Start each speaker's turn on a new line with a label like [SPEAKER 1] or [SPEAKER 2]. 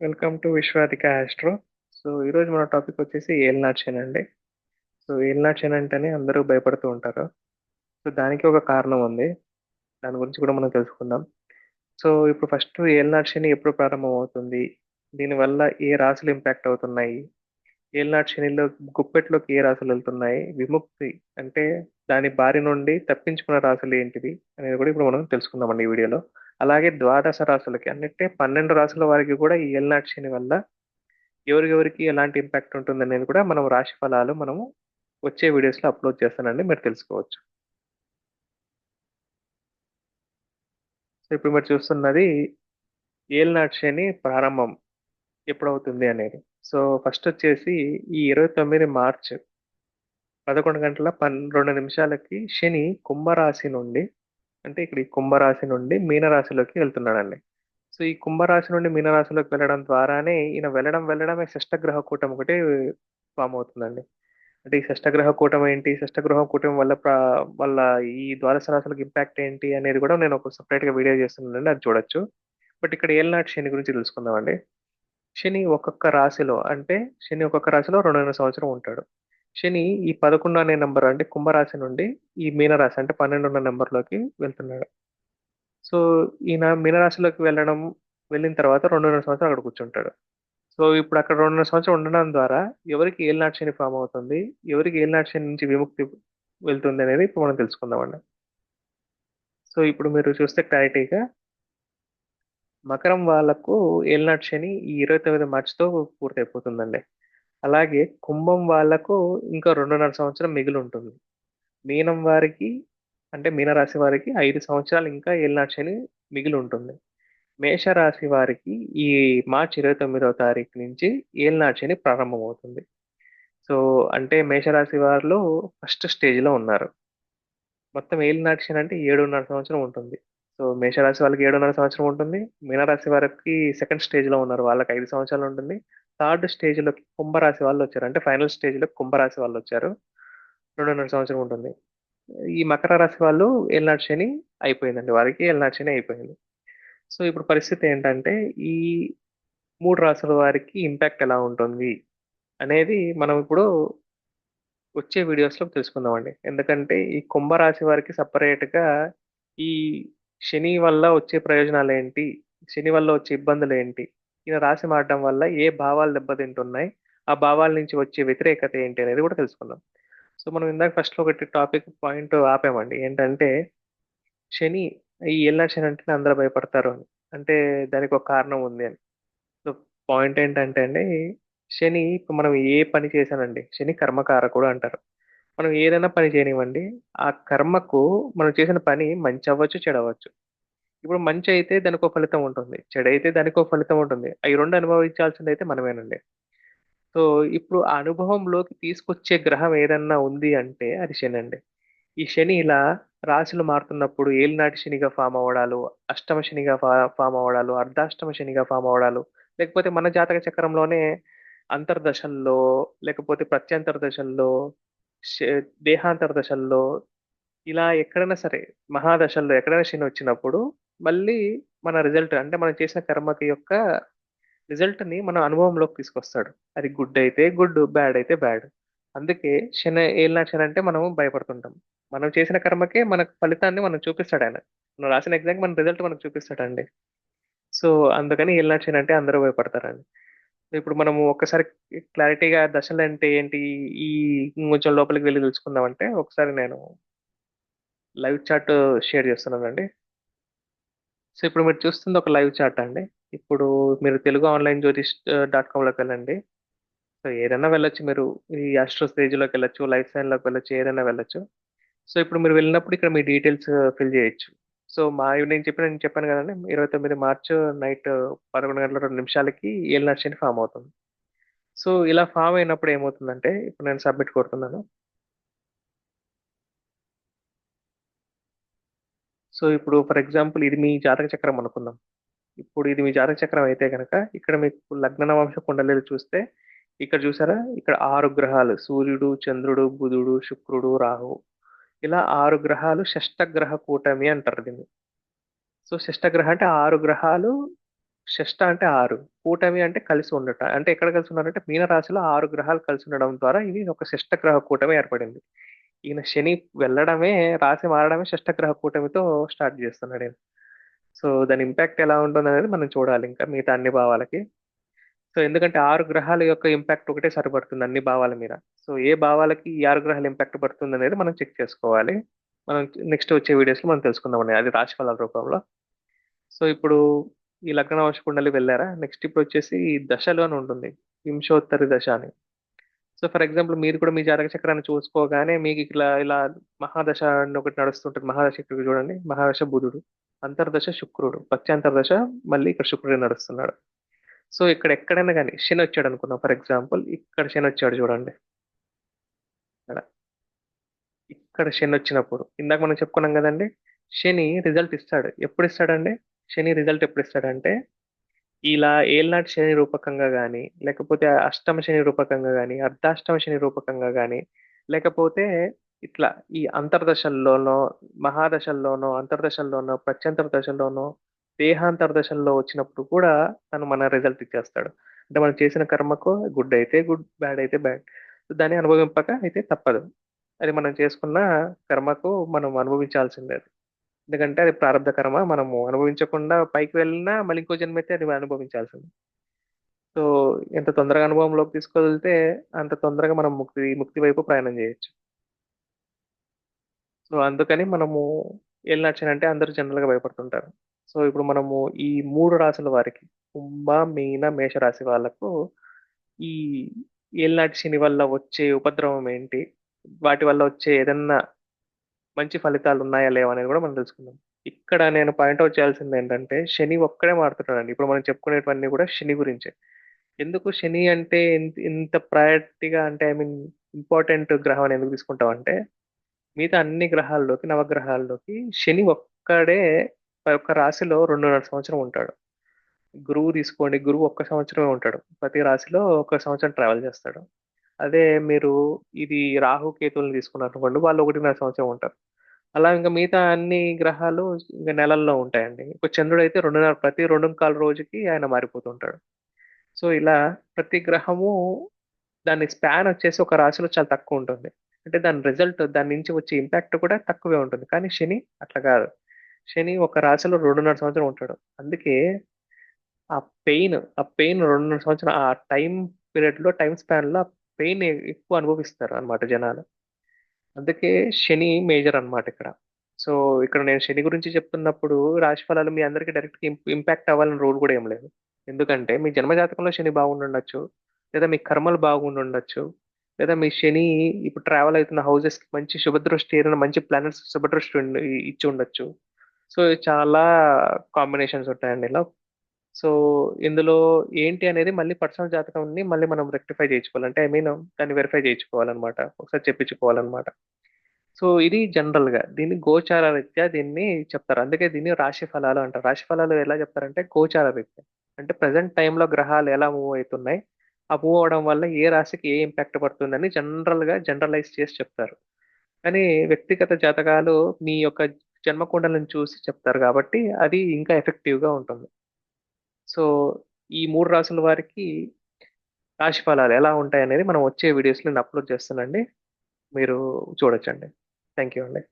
[SPEAKER 1] Welcome to Vishwadhika astro. So ఈరోజు మన topic వచ్చేసి ఏల్నాచెన్ అండి. సో ఏల్నాచెన్ అంటేనే అందరూ భయపడుతూ ఉంటారు. సో దానికి ఒక కారణం ఉంది. దాని గురించి కూడా మనం తెలుసుకుందాం. సో ఇప్పుడు ఫస్ట్ ఏల్నాచెన్ ఎప్పుడు ప్రారంభం అవుతుంది దీనివల్ల ఏ రాశులు ఇంపాక్ట్ అవుతున్నాయి? ఏల్నాచెనిలో గుప్పెట్లోకి ఏ రాశులు వెళ్తున్నాయి? విముక్తి అంటే దాని బారి నుండి తప్పించుకున్న రాశులు ఏంటివి అనేది కూడా ఇప్పుడు మనం తెలుసుకుందామండి ఈ వీడియోలో. అలాగే ద్వాదశ రాసులకి అంటే పన్నెండు రాశుల వారికి కూడా ఈ ఏల్నాట్ శని వల్ల ఎవరికెవరికి ఎలాంటి ఇంపాక్ట్ ఉంటుంది అనేది కూడా మనం రాశి ఫలాలు మనము వచ్చే వీడియోస్లో అప్లోడ్ చేస్తానండి. మీరు తెలుసుకోవచ్చు. సో ఇప్పుడు మీరు చూస్తున్నది ఏల్నాట్ శని ప్రారంభం ఎప్పుడవుతుంది అనేది. సో ఫస్ట్ వచ్చేసి ఈ ఇరవై తొమ్మిది మార్చ్ పదకొండు గంటల పన్నెండు నిమిషాలకి శని కుంభరాశి నుండి అంటే ఇక్కడ ఈ కుంభరాశి నుండి మీనరాశిలోకి వెళ్తున్నాడండి. సో ఈ కుంభరాశి నుండి మీనరాశిలోకి వెళ్ళడం ద్వారానే ఈయన వెళ్ళడం వెళ్ళడమే షష్టగ్రహ కూటం ఒకటి ఫామ్ అవుతుందండి. అంటే ఈ షష్టగ్రహ కూటం ఏంటి? షష్టగ్రహ కూటం వల్ల వల్ల ఈ ద్వాదశ రాశులకు ఇంపాక్ట్ ఏంటి అనేది కూడా నేను ఒక సపరేట్గా వీడియో చేస్తున్నానండి. అది చూడొచ్చు. బట్ ఇక్కడ ఏళ్ళనాటి శని గురించి తెలుసుకుందామండి. శని ఒక్కొక్క రాశిలో అంటే శని ఒక్కొక్క రాశిలో రెండున్నర సంవత్సరం ఉంటాడు. శని ఈ పదకొండు అనే నెంబర్ అంటే కుంభరాశి నుండి ఈ మీనరాశి అంటే పన్నెండున్న నెంబర్లోకి వెళ్తున్నాడు. సో ఈయన మీనరాశిలోకి వెళ్ళడం వెళ్ళిన తర్వాత రెండున్నర సంవత్సరం అక్కడ కూర్చుంటాడు. సో ఇప్పుడు అక్కడ రెండున్నర సంవత్సరం ఉండడం ద్వారా ఎవరికి ఏలినాటి శని ఫామ్ అవుతుంది ఎవరికి ఏలినాటి శని నుంచి విముక్తి వెళ్తుంది అనేది ఇప్పుడు మనం తెలుసుకుందామండి సో ఇప్పుడు మీరు చూస్తే క్లారిటీగా మకరం వాళ్ళకు ఏలినాటి శని ఈ ఇరవై తొమ్మిది మార్చితో పూర్తయిపోతుందండి. అలాగే కుంభం వాళ్ళకు ఇంకా రెండున్నర సంవత్సరం మిగిలి ఉంటుంది మీనం వారికి అంటే మీనరాశి వారికి ఐదు సంవత్సరాలు ఇంకా ఏలినాటి శని మిగిలి ఉంటుంది మేషరాశి వారికి ఈ మార్చి ఇరవై తొమ్మిదవ తారీఖు నుంచి ఏలినాటి శని ప్రారంభమవుతుంది. సో అంటే మేషరాశి వారిలో ఫస్ట్ స్టేజ్లో ఉన్నారు. మొత్తం ఏలినాటి శని అంటే ఏడున్నర సంవత్సరం ఉంటుంది. సో మేషరాశి వాళ్ళకి ఏడున్నర సంవత్సరం ఉంటుంది. మీనరాశి వారికి సెకండ్ స్టేజ్లో ఉన్నారు. వాళ్ళకి ఐదు సంవత్సరాలు ఉంటుంది. థర్డ్ స్టేజ్లోకి కుంభరాశి వాళ్ళు వచ్చారు. అంటే ఫైనల్ స్టేజ్లో కుంభరాశి వాళ్ళు వచ్చారు. రెండున్నర సంవత్సరం ఉంటుంది. ఈ మకర రాశి వాళ్ళు ఏలినాటి శని అయిపోయిందండి. వారికి ఏలినాటి శని అయిపోయింది. సో ఇప్పుడు పరిస్థితి ఏంటంటే ఈ మూడు రాశుల వారికి ఇంపాక్ట్ ఎలా ఉంటుంది అనేది మనం ఇప్పుడు వచ్చే వీడియోస్లో తెలుసుకుందామండి. ఎందుకంటే ఈ కుంభరాశి వారికి సపరేట్గా ఈ శని వల్ల వచ్చే ప్రయోజనాలు ఏంటి శని వల్ల వచ్చే ఇబ్బందులు ఏంటి ఈయన రాసి మారడం వల్ల ఏ భావాలు దెబ్బతింటున్నాయి? ఆ భావాల నుంచి వచ్చే వ్యతిరేకత ఏంటి అనేది కూడా తెలుసుకుందాం. సో మనం ఇందాక ఫస్ట్ ఒకటి టాపిక్ పాయింట్ ఆపామండి. ఏంటంటే శని ఈ ఎల్లా శని అంటే అందరూ భయపడతారు అని. అంటే దానికి ఒక కారణం ఉంది అని. సో పాయింట్ ఏంటంటే అండి శని ఇప్పుడు మనం ఏ పని చేశానండి శని కర్మకారకుడు అంటారు. మనం ఏదైనా పని చేయనివ్వండి ఆ కర్మకు మనం చేసిన పని మంచి అవ్వచ్చు చెడు అవ్వచ్చు ఇప్పుడు మంచి అయితే దానికి ఒక ఫలితం ఉంటుంది చెడు అయితే దానికి ఒక ఫలితం ఉంటుంది. అవి రెండు అనుభవించాల్సింది అయితే మనమేనండి. సో ఇప్పుడు ఆ అనుభవంలోకి తీసుకొచ్చే గ్రహం ఏదన్నా ఉంది అంటే అది శని అండి ఈ శని ఇలా రాశులు మారుతున్నప్పుడు ఏలినాటి శనిగా ఫామ్ అవ్వడాలు అష్టమ శనిగా ఫా ఫామ్ అవ్వడాలు అర్ధాష్టమ శనిగా ఫామ్ అవ్వడాలు లేకపోతే మన జాతక చక్రంలోనే అంతర్దశల్లో లేకపోతే ప్రత్యంతర దశల్లో దేహాంతర దశల్లో ఇలా ఎక్కడైనా సరే మహాదశల్లో ఎక్కడైనా శని వచ్చినప్పుడు మళ్ళీ మన రిజల్ట్ అంటే మనం చేసిన కర్మకి యొక్క రిజల్ట్ని మన అనుభవంలోకి తీసుకొస్తాడు. అది గుడ్ అయితే గుడ్ బ్యాడ్ అయితే బ్యాడ్. అందుకే శని ఏలినా శని అంటే మనం భయపడుతుంటాం. మనం చేసిన కర్మకే మన ఫలితాన్ని మనం చూపిస్తాడు ఆయన. మనం రాసిన ఎగ్జామ్ మన రిజల్ట్ మనకు చూపిస్తాడండి. సో అందుకని ఏలినా శని అంటే అందరూ భయపడతారండి. ఇప్పుడు మనము ఒక్కసారి క్లారిటీగా దశలు అంటే ఏంటి? ఈ కొంచెం లోపలికి వెళ్ళి తెలుసుకుందామంటే ఒకసారి నేను లైవ్ చాట్ షేర్ చేస్తున్నానండి. సో ఇప్పుడు మీరు చూస్తుంది ఒక లైవ్ చాట్ అండి. ఇప్పుడు మీరు తెలుగు ఆన్లైన్ జ్యోతిష్ డాట్ కామ్లోకి వెళ్ళండి. సో ఏదైనా వెళ్ళొచ్చు మీరు. ఈ ఆస్ట్రో స్టేజ్లోకి వెళ్ళొచ్చు లైఫ్ సైన్లోకి వెళ్ళొచ్చు ఏదైనా వెళ్ళొచ్చు. సో ఇప్పుడు మీరు వెళ్ళినప్పుడు ఇక్కడ మీ డీటెయిల్స్ ఫిల్ చేయొచ్చు. సో మా నేను చెప్పిన నేను చెప్పాను కదండి ఇరవై తొమ్మిది మార్చ్ నైట్ పదకొండు గంటల రెండు నిమిషాలకి ఏళ్ళు నర్షని ఫామ్ అవుతుంది. సో ఇలా ఫామ్ అయినప్పుడు ఏమవుతుందంటే ఇప్పుడు నేను సబ్మిట్ కొడుతున్నాను సో ఇప్పుడు ఫర్ ఎగ్జాంపుల్ ఇది మీ జాతక చక్రం అనుకుందాం. ఇప్పుడు ఇది మీ జాతక చక్రం అయితే కనుక ఇక్కడ మీకు లగ్న వంశ కుండలేదు చూస్తే ఇక్కడ చూసారా? ఇక్కడ ఆరు గ్రహాలు సూర్యుడు చంద్రుడు బుధుడు శుక్రుడు రాహు. ఇలా ఆరు గ్రహాలు షష్టగ్రహ కూటమి అంటారు దీన్ని. సో షష్టగ్రహ అంటే ఆరు గ్రహాలు షష్ట అంటే ఆరు కూటమి అంటే కలిసి ఉండట అంటే ఎక్కడ కలిసి ఉన్నారంటే మీన రాశిలో ఆరు గ్రహాలు కలిసి ఉండడం ద్వారా ఇది ఒక షష్ట గ్రహ కూటమి ఏర్పడింది. ఈయన శని వెళ్ళడమే రాశి మారడమే షష్ట గ్రహ కూటమితో స్టార్ట్ చేస్తున్నాడు సో దాని ఇంపాక్ట్ ఎలా ఉంటుంది అనేది మనం చూడాలి ఇంకా మిగతా అన్ని భావాలకి. సో ఎందుకంటే ఆరు గ్రహాల యొక్క ఇంపాక్ట్ ఒకటే సరిపడుతుంది అన్ని భావాల మీద. సో ఏ భావాలకి ఈ ఆరు గ్రహాల ఇంపాక్ట్ పడుతుంది అనేది మనం చెక్ చేసుకోవాలి. మనం నెక్స్ట్ వచ్చే వీడియోస్లో మనం తెలుసుకుందాం అది రాశి రూపంలో. సో ఇప్పుడు ఈ లగ్న వంశకుండలి వెళ్ళారా? నెక్స్ట్ ఇప్పుడు వచ్చేసి ఈ దశలు అని ఉంటుంది. వింశోత్తరి దశ అని. సో ఫర్ ఎగ్జాంపుల్ మీరు కూడా మీ జాతక చక్రాన్ని చూసుకోగానే మీకు ఇలా ఇలా మహాదశ అని ఒకటి నడుస్తుంటుంది. మహాదశ ఇక్కడ చూడండి. మహాదశ బుధుడు. అంతర్దశ శుక్రుడు. పత్యాంతర్దశ మళ్ళీ ఇక్కడ శుక్రుడు నడుస్తున్నాడు. సో ఇక్కడ ఎక్కడైనా కానీ శని వచ్చాడు అనుకున్నాం ఫర్ ఎగ్జాంపుల్ ఇక్కడ శని వచ్చాడు చూడండి. ఇక్కడ ఇక్కడ శని వచ్చినప్పుడు ఇందాక మనం చెప్పుకున్నాం కదండి శని రిజల్ట్ ఇస్తాడు. ఎప్పుడు ఇస్తాడండి? శని రిజల్ట్ ఎప్పుడు ఇస్తాడంటే ఇలా ఏళ్ళనాటి శని రూపకంగా కానీ లేకపోతే అష్టమ శని రూపకంగా కానీ అర్ధాష్టమ శని రూపకంగా కానీ లేకపోతే ఇట్లా ఈ అంతర్దశల్లోనో మహాదశల్లోనో అంతర్దశల్లోనో ప్రత్యంతర దశల్లోనో దేహాంతర దశల్లో వచ్చినప్పుడు కూడా తను మన రిజల్ట్ ఇచ్చేస్తాడు. అంటే మనం చేసిన కర్మకు గుడ్ అయితే గుడ్ బ్యాడ్ అయితే బ్యాడ్ దాన్ని అనుభవింపక అయితే తప్పదు. అది మనం చేసుకున్న కర్మకు మనం అనుభవించాల్సిందే ఎందుకంటే అది ప్రారంభ కర్మ మనము అనుభవించకుండా పైకి వెళ్ళినా మళ్ళీ ఇంకో జన్మైతే అది అనుభవించాల్సింది. సో ఎంత తొందరగా అనుభవంలోకి తీసుకెళ్తే అంత తొందరగా మనం ముక్తి ముక్తి వైపు ప్రయాణం చేయొచ్చు. సో అందుకని మనము ఏళ్ళనచ్చని అంటే అందరూ జనరల్గా భయపడుతుంటారు. సో ఇప్పుడు మనము ఈ మూడు రాశుల వారికి కుంభ మీన మేషరాశి వాళ్ళకు ఈ ఏళ్ళనాటి శని వల్ల వచ్చే ఉపద్రవం ఏంటి? వాటి వల్ల వచ్చే ఏదన్నా మంచి ఫలితాలు ఉన్నాయా లేవా అనేది కూడా మనం తెలుసుకుందాం. ఇక్కడ నేను పాయింట్అవుట్ చేయాల్సింది ఏంటంటే శని ఒక్కడే మారుతున్నాడండి. ఇప్పుడు మనం చెప్పుకునేటివన్నీ కూడా శని గురించే. ఎందుకు శని అంటే ఇంత ప్రయారిటీగా అంటే ఐ మీన్ ఇంపార్టెంట్ గ్రహం అని ఎందుకు తీసుకుంటాం అంటే మిగతా అన్ని గ్రహాల్లోకి నవగ్రహాల్లోకి శని ఒక్కడే ఒక్క రాశిలో రెండున్నర సంవత్సరం ఉంటాడు. గురువు తీసుకోండి గురువు ఒక్క సంవత్సరమే ఉంటాడు. ప్రతి రాశిలో ఒక సంవత్సరం ట్రావెల్ చేస్తాడు. అదే మీరు ఇది రాహు కేతువులను తీసుకున్నారు అనుకోండి వాళ్ళు ఒకటిన్నర సంవత్సరం ఉంటారు. అలా ఇంకా మిగతా అన్ని గ్రహాలు ఇంకా నెలల్లో ఉంటాయండి. ఇప్పుడు చంద్రుడు అయితే రెండున్నర ప్రతి రెండు కాల రోజుకి ఆయన మారిపోతుంటాడు సో ఇలా ప్రతి గ్రహము దాని స్పాన్ వచ్చేసి ఒక రాశిలో చాలా తక్కువ ఉంటుంది. అంటే దాని రిజల్ట్ దాని నుంచి వచ్చే ఇంపాక్ట్ కూడా తక్కువే ఉంటుంది. కానీ శని అట్లా కాదు. శని ఒక రాశిలో రెండున్నర సంవత్సరం ఉంటాడు. అందుకే ఆ పెయిన్ ఆ పెయిన్ రెండున్నర సంవత్సరం ఆ టైం పీరియడ్లో టైం స్పాన్లో పెయిన్ ఎక్కువ అనుభవిస్తారు అనమాట జనాలు. అందుకే శని మేజర్ అనమాట ఇక్కడ. సో ఇక్కడ నేను శని గురించి చెప్తున్నప్పుడు రాశి ఫలాలు మీ అందరికీ డైరెక్ట్ ఇంపాక్ట్ అవ్వాలని రూల్ కూడా ఏం లేదు. ఎందుకంటే మీ జన్మజాతకంలో శని బాగుండొచ్చు లేదా మీ కర్మలు బాగుండొచ్చు లేదా మీ శని ఇప్పుడు ట్రావెల్ అవుతున్న హౌజెస్కి మంచి శుభదృష్టి ఏదైనా మంచి ప్లానెట్స్ శుభదృష్టి ఇచ్చి ఉండొచ్చు. సో చాలా కాంబినేషన్స్ ఉంటాయండి ఇలా. సో ఇందులో ఏంటి అనేది మళ్ళీ పర్సనల్ జాతకంని మళ్ళీ మనం రెక్టిఫై చేయించుకోవాలి అంటే ఐ మీన్ దాన్ని వెరిఫై చేయించుకోవాలన్నమాట. ఒకసారి చెప్పించుకోవాలన్నమాట. సో ఇది జనరల్గా దీన్ని గోచార రీత్యా దీన్ని చెప్తారు. అందుకే దీన్ని రాశి ఫలాలు అంటారు. రాశి ఫలాలు ఎలా చెప్తారంటే గోచార రీత్యా. అంటే ప్రజెంట్ టైంలో గ్రహాలు ఎలా మూవ్ అవుతున్నాయి ఆ మూవ్ అవడం వల్ల ఏ రాశికి ఏ ఇంపాక్ట్ పడుతుందని జనరల్గా జనరలైజ్ చేసి చెప్తారు. కానీ వ్యక్తిగత జాతకాలు మీ యొక్క జన్మకుండలను చూసి చెప్తారు కాబట్టి అది ఇంకా ఎఫెక్టివ్గా ఉంటుంది. సో ఈ మూడు రాసుల వారికి రాశి ఫలాలు ఎలా ఉంటాయి అనేది మనం వచ్చే వీడియోస్లో నేను అప్లోడ్ చేస్తానండి. మీరు చూడొచ్చండి. థ్యాంక్ యూ అండి.